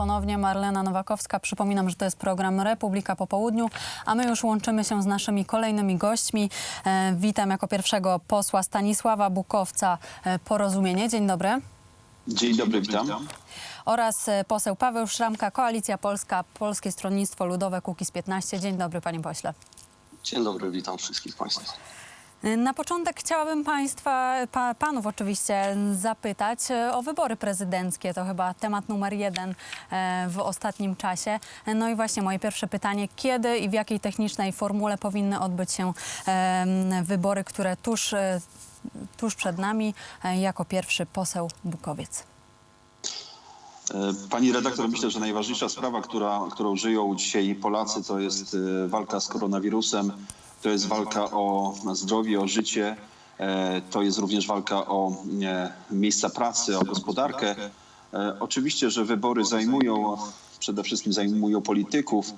Ponownie, Marlena Nowakowska. Przypominam, że to jest program Republika po południu, a my już łączymy się z naszymi kolejnymi gośćmi. E, witam jako pierwszego posła Stanisława Bukowca, e, Porozumienie. Dzień dobry. Dzień dobry, witam. Oraz e, poseł Paweł Szramka, Koalicja Polska, Polskie Stronnictwo Ludowe, Kukiz 15. Dzień dobry, panie pośle. Dzień dobry, witam wszystkich Państwa. Na początek chciałabym Państwa, pa, Panów oczywiście zapytać e, o wybory prezydenckie. To chyba temat numer jeden e, w ostatnim czasie. No i właśnie moje pierwsze pytanie. Kiedy i w jakiej technicznej formule powinny odbyć się e, wybory, które tuż, tuż przed nami jako pierwszy poseł Bukowiec? Pani redaktor, myślę, że najważniejsza sprawa, która, którą żyją dzisiaj Polacy, to jest walka z koronawirusem, to jest walka o zdrowie, o życie, e, to jest również walka o e, miejsca pracy, o gospodarkę. E, Oczywiście, że wybory zajmują, przede wszystkim zajmują polityków,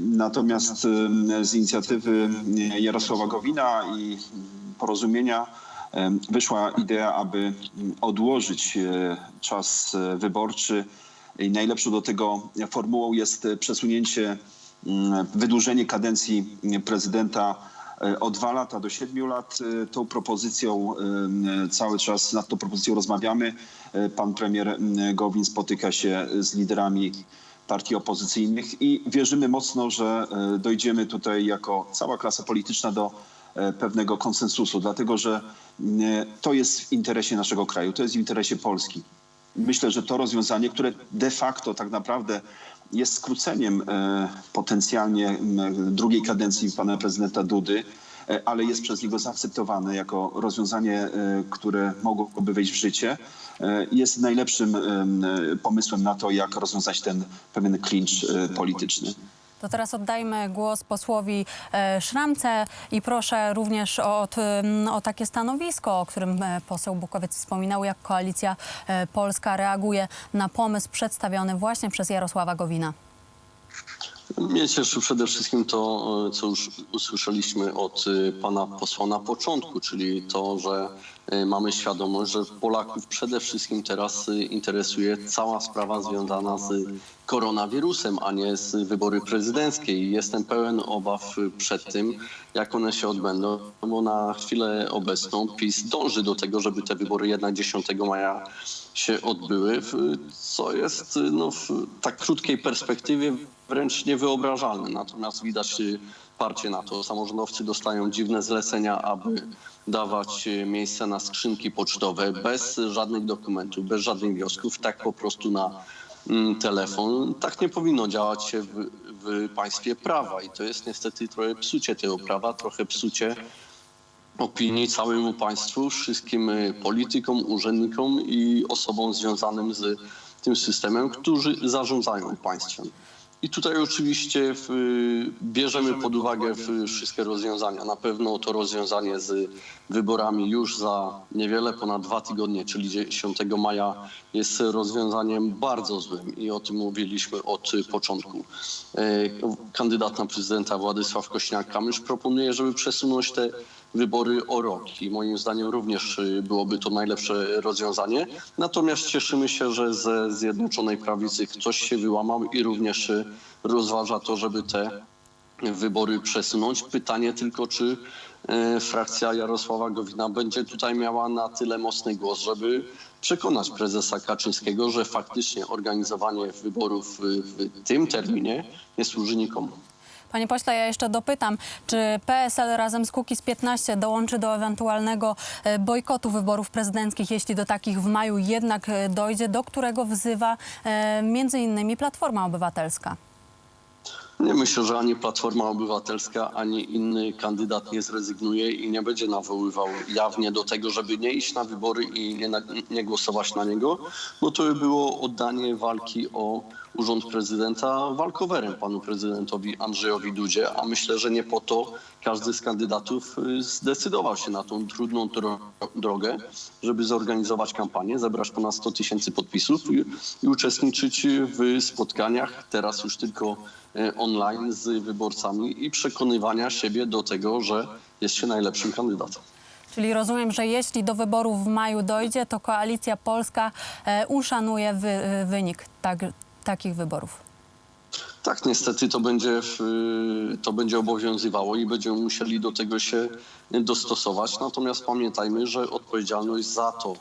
natomiast z inicjatywy Jarosława Gowina i porozumienia wyszła idea, aby odłożyć czas wyborczy. I najlepszą do tego formułą jest przesunięcie, wydłużenie kadencji prezydenta e, o dwa lata do siedmiu lat. E, Tą propozycją em, cały czas nad tą propozycją rozmawiamy. E, Pan premier mm, Gowin spotyka się z liderami partii opozycyjnych i wierzymy mocno, że e, dojdziemy tutaj jako cała klasa polityczna do e, pewnego konsensusu, dlatego że e, to jest w interesie naszego kraju, to jest w interesie Polski. Myślę, że to rozwiązanie, które de facto tak naprawdę jest skróceniem e, potencjalnie drugiej kadencji pana prezydenta Dudy, e, ale jest przez niego zaakceptowane jako rozwiązanie, e, które mogłoby wejść w życie, jest najlepszym em, pomysłem na to, jak rozwiązać ten pewien klincz polityczny. To teraz oddajmy głos posłowi e, Szramce i proszę również o, o takie stanowisko, o którym e, poseł Bukowiec wspominał, jak Koalicja e, Polska reaguje na pomysł przedstawiony właśnie przez Jarosława Gowina. Mnie cieszy przede wszystkim to, co już usłyszeliśmy od pana posła na początku, czyli to, że mamy świadomość, że Polaków przede wszystkim teraz e, interesuje cała sprawa związana z koronawirusem, a nie z wybory prezydenckie. I jestem pełen obaw e, przed tym, jak one się odbędą, bo na chwilę obecną PiS dąży do tego, żeby te wybory jednak 10 maja się odbyły, co jest no, w tak krótkiej perspektywie wręcz niewyobrażalne. Natomiast widać parcie na to. Samorządowcy dostają dziwne zlecenia, aby dawać y, miejsce na skrzynki pocztowe bez żadnych dokumentów, bez żadnych wniosków, tak po prostu na mm, telefon. Tak nie powinno działać się w, w państwie prawa i to jest niestety trochę psucie tego prawa, trochę psucie opinii całemu państwu, wszystkim y, politykom, urzędnikom i osobom związanym z tym systemem, którzy zarządzają państwem. I tutaj oczywiście w, bierzemy pod uwagę wszystkie rozwiązania. Na pewno to rozwiązanie z wyborami już za niewiele, ponad dwa tygodnie, czyli 10 maja jest rozwiązaniem bardzo złym i o tym mówiliśmy od początku. E, Kandydat na prezydenta Władysław Kośniak-Kamysz proponuje, żeby przesunąć te wybory o rok i moim zdaniem również y, byłoby to najlepsze rozwiązanie. Natomiast cieszymy się, że ze Zjednoczonej Prawicy ktoś się wyłamał i również y, rozważa to, żeby te wybory przesunąć. Pytanie tylko, czy e, frakcja Jarosława Gowina będzie tutaj miała na tyle mocny głos, żeby przekonać prezesa Kaczyńskiego, że faktycznie organizowanie wyborów w, w tym terminie nie służy nikomu. Panie pośle, ja jeszcze dopytam, czy PSL razem z Kukiz 15 dołączy do ewentualnego e, bojkotu wyborów prezydenckich, jeśli do takich w maju jednak e, dojdzie, do którego wzywa e, między innymi Platforma Obywatelska? Nie myślę, że ani Platforma Obywatelska, ani inny kandydat nie zrezygnuje i nie będzie nawoływał jawnie do tego, żeby nie iść na wybory i nie, nie głosować na niego, bo to by było oddanie walki o urząd prezydenta walkowerem panu prezydentowi Andrzejowi Dudzie, a myślę, że nie po to każdy z kandydatów y, zdecydował się na tą trudną dro- drogę, żeby zorganizować kampanię, zebrać ponad 100 tysięcy podpisów i, i uczestniczyć w spotkaniach, teraz już tylko e, online z wyborcami i przekonywania siebie do tego, że jest się najlepszym kandydatem. Czyli rozumiem, że jeśli do wyborów w maju dojdzie, to Koalicja Polska e, uszanuje wy, wynik tak, takich wyborów. Tak, niestety to będzie, w- to będzie obowiązywało i będziemy musieli do tego się dostosować. Natomiast pamiętajmy, że odpowiedzialność za to,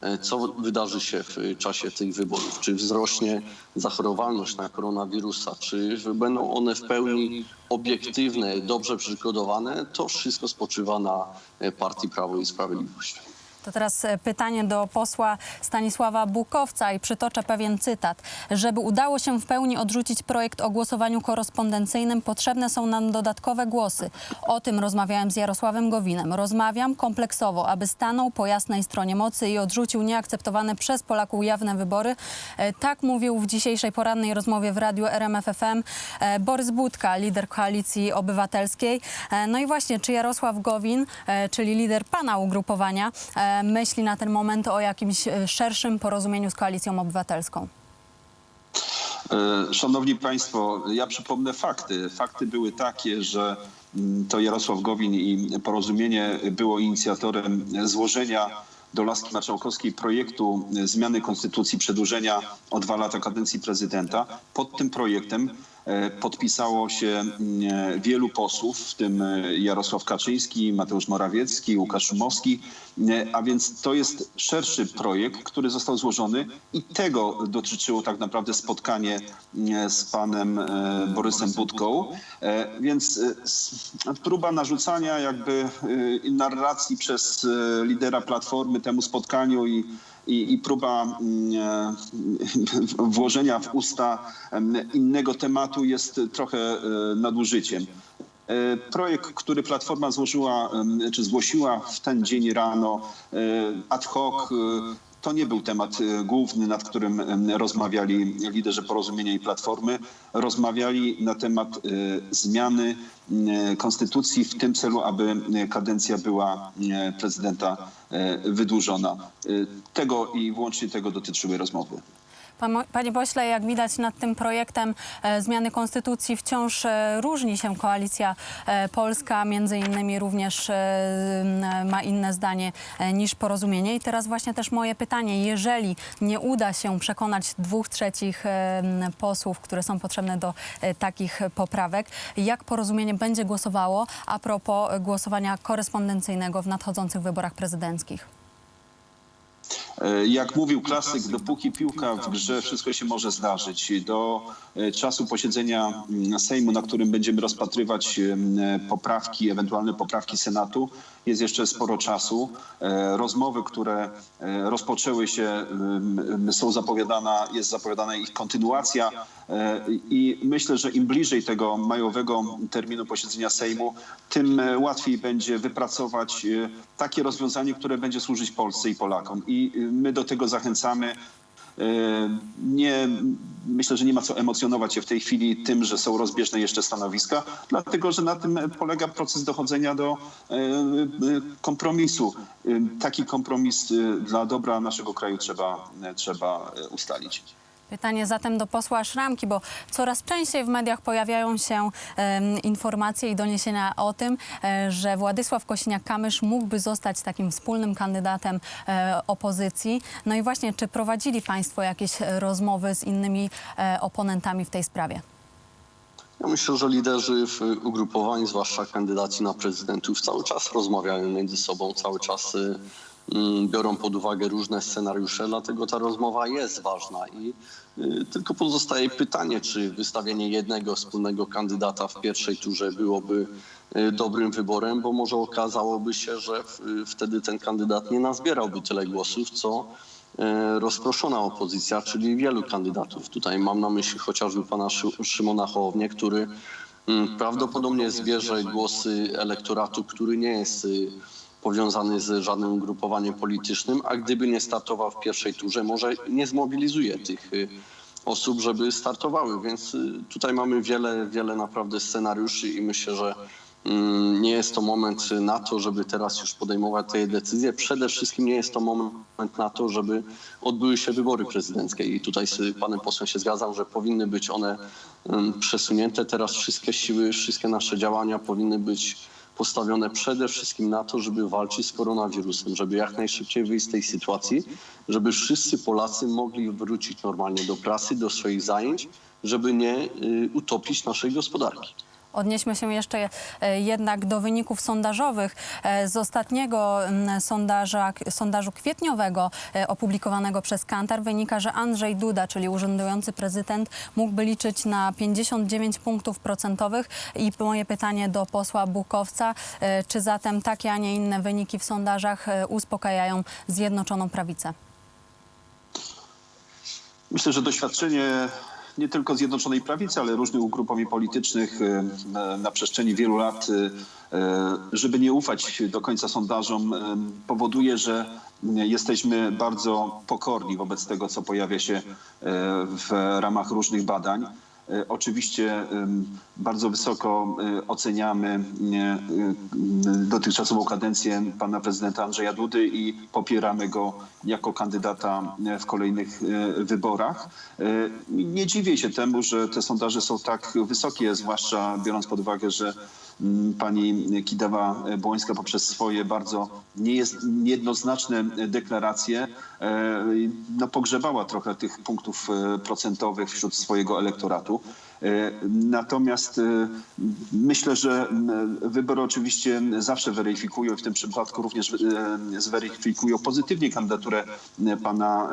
e, co wydarzy się w czasie tych wyborów, czy wzrośnie zachorowalność na koronawirusa, czy będą one w pełni obiektywne, dobrze przygotowane, to wszystko spoczywa na e, partii Prawo i Sprawiedliwość. To teraz e, pytanie do posła Stanisława Bukowca i przytoczę pewien cytat. Żeby udało się w pełni odrzucić projekt o głosowaniu korespondencyjnym, potrzebne są nam dodatkowe głosy. O tym rozmawiałem z Jarosławem Gowinem. Rozmawiam kompleksowo, aby stanął po jasnej stronie mocy i odrzucił nieakceptowane przez Polaków jawne wybory. E, Tak mówił w dzisiejszej porannej rozmowie w radiu RMFFM e, Borys Budka, lider Koalicji Obywatelskiej. No i właśnie, czy Jarosław Gowin, czyli lider pana ugrupowania, myśli na ten moment o jakimś e, szerszym porozumieniu z Koalicją Obywatelską? E, Szanowni Państwo, ja przypomnę fakty. Fakty były takie, że mm, to Jarosław Gowin i porozumienie było inicjatorem złożenia do laski marszałkowskiej projektu zmiany konstytucji, przedłużenia o dwa lata kadencji prezydenta. Pod tym projektem e, podpisało się mm, wielu posłów, w tym e, Jarosław Kaczyński, Mateusz Morawiecki, Łukasz Szumowski, e, a więc to jest szerszy projekt, który został złożony i tego dotyczyło tak naprawdę spotkanie e, z panem e, Borysem Budką, E, więc e, próba narzucania jakby e, narracji przez e, lidera Platformy temu spotkaniu i i, i próba mm, e, włożenia w usta em, innego tematu jest trochę e, nadużyciem. E, Projekt, który Platforma złożyła, em, czy zgłosiła w ten dzień rano ad hoc, to nie był temat e, główny, nad którym rozmawiali liderzy Porozumienia i Platformy. Rozmawiali na temat e, zmiany e, konstytucji w tym celu, aby kadencja była prezydenta wydłużona. Tego i wyłącznie tego dotyczyły rozmowy. Pan- Panie pośle, jak widać nad tym projektem e, zmiany konstytucji wciąż e, różni się koalicja e, polska, między innymi również ma inne zdanie niż porozumienie. I teraz właśnie też moje pytanie, jeżeli nie uda się przekonać dwóch trzecich posłów, które są potrzebne do takich poprawek, jak porozumienie będzie głosowało a propos głosowania korespondencyjnego w nadchodzących wyborach prezydenckich? E, Jak mówił klasyk, dopóki piłka w grze, wszystko się może zdarzyć. Do e, czasu posiedzenia mm, Sejmu, na którym będziemy rozpatrywać em, poprawki, ewentualne poprawki Senatu, jest jeszcze sporo czasu. E, Rozmowy, które e, rozpoczęły się, są zapowiadana, jest zapowiadana ich kontynuacja E, i myślę, że im bliżej tego majowego terminu posiedzenia Sejmu, tym e, łatwiej będzie wypracować e, takie rozwiązanie, które będzie służyć Polsce i Polakom. I e, my do tego zachęcamy. E, Nie, myślę, że nie ma co emocjonować się w tej chwili tym, że są rozbieżne jeszcze stanowiska, dlatego że na tym polega proces dochodzenia do e, e, kompromisu. Taki kompromis dla dobra naszego kraju trzeba, trzeba ustalić. Pytanie zatem do posła Szramki, bo coraz częściej w mediach pojawiają się em, informacje i doniesienia o tym, e, że Władysław Kosiniak-Kamysz mógłby zostać takim wspólnym kandydatem e, opozycji. No i właśnie, czy prowadzili Państwo jakieś e, rozmowy z innymi e, oponentami w tej sprawie? Ja myślę, że liderzy w ugrupowań, zwłaszcza kandydaci na prezydentów, cały czas rozmawiają między sobą, cały czas mm, biorą pod uwagę różne scenariusze, dlatego ta rozmowa jest ważna i y, tylko pozostaje pytanie, czy wystawienie jednego wspólnego kandydata w pierwszej turze byłoby y, dobrym wyborem, bo może okazałoby się, że wtedy ten kandydat nie nazbierałby tyle głosów, co e, rozproszona opozycja, czyli wielu kandydatów. Tutaj mam na myśli chociażby pana Szy- Szymona Hołownię, który mm, prawdopodobnie zbierze głosy elektoratu, który nie jest y, powiązany z żadnym ugrupowaniem politycznym, a gdyby nie startował w pierwszej turze, może nie zmobilizuje tych y, osób, żeby startowały. Więc y, tutaj mamy wiele, wiele naprawdę scenariuszy i myślę, że mm, nie jest to moment na to, żeby teraz już podejmować te decyzje. Przede wszystkim nie jest to moment na to, żeby odbyły się wybory prezydenckie. I tutaj z panem posłem się zgadzam, że powinny być one mm, przesunięte. Teraz wszystkie siły, wszystkie nasze działania powinny być postawione przede wszystkim na to, żeby walczyć z koronawirusem, żeby jak najszybciej wyjść z tej sytuacji, żeby wszyscy Polacy mogli wrócić normalnie do pracy, do swoich zajęć, żeby nie y, utopić naszej gospodarki. Odnieśmy się jeszcze e, jednak do wyników sondażowych. E, Z ostatniego sondaża, sondażu kwietniowego e, opublikowanego przez Kantar wynika, że Andrzej Duda, czyli urzędujący prezydent, mógłby liczyć na 59 punktów procentowych. I moje pytanie do posła Bukowca, czy zatem takie, a nie inne wyniki w sondażach uspokajają Zjednoczoną Prawicę? Myślę, że doświadczenie nie tylko Zjednoczonej Prawicy, ale różnych ugrupowań politycznych e, na- przestrzeni wielu lat, e, e, żeby nie ufać do końca sondażom, powoduje, że jesteśmy bardzo pokorni wobec tego, co pojawia się w ramach różnych badań. E, Oczywiście bardzo wysoko e, oceniamy e, dotychczasową kadencję pana prezydenta Andrzeja Dudy i popieramy go jako kandydata w kolejnych wyborach. Nie dziwię się temu, że te sondaże są tak wysokie, zwłaszcza biorąc pod uwagę, że pani Kidawa-Błońska poprzez swoje bardzo nie jest niejednoznaczne deklaracje e, no, pogrzebała trochę tych punktów e, procentowych wśród swojego elektoratu. E, Natomiast e, myślę, że m, wybory oczywiście zawsze weryfikują, w tym przypadku również e, zweryfikują pozytywnie kandydaturę e, pana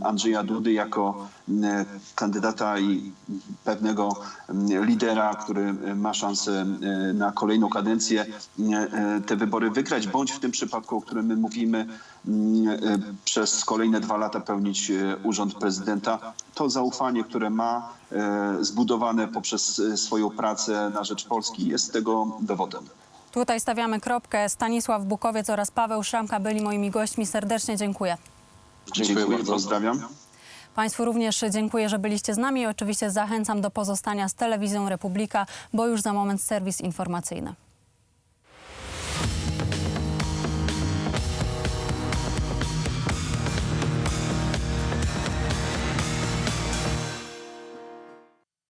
e, Andrzeja Dudy jako e, kandydata i pewnego lidera, który ma szansę e, na kolejną kadencję e, te wybory wygrać, bądź w tym przypadku, o którym my mówimy, e, przez kolejne dwa lata pełnić e, urząd prezydenta. To zaufanie, które ma e, zbudowane poprzez e, swoją pracę na rzecz Polski jest tego dowodem. Tutaj stawiamy kropkę. Stanisław Bukowiec oraz Paweł Szramka byli moimi gośćmi. Serdecznie dziękuję. Dziękuję bardzo. Pozdrawiam. Państwu również dziękuję, że byliście z nami i oczywiście zachęcam do pozostania z Telewizją Republika, bo już za moment serwis informacyjny.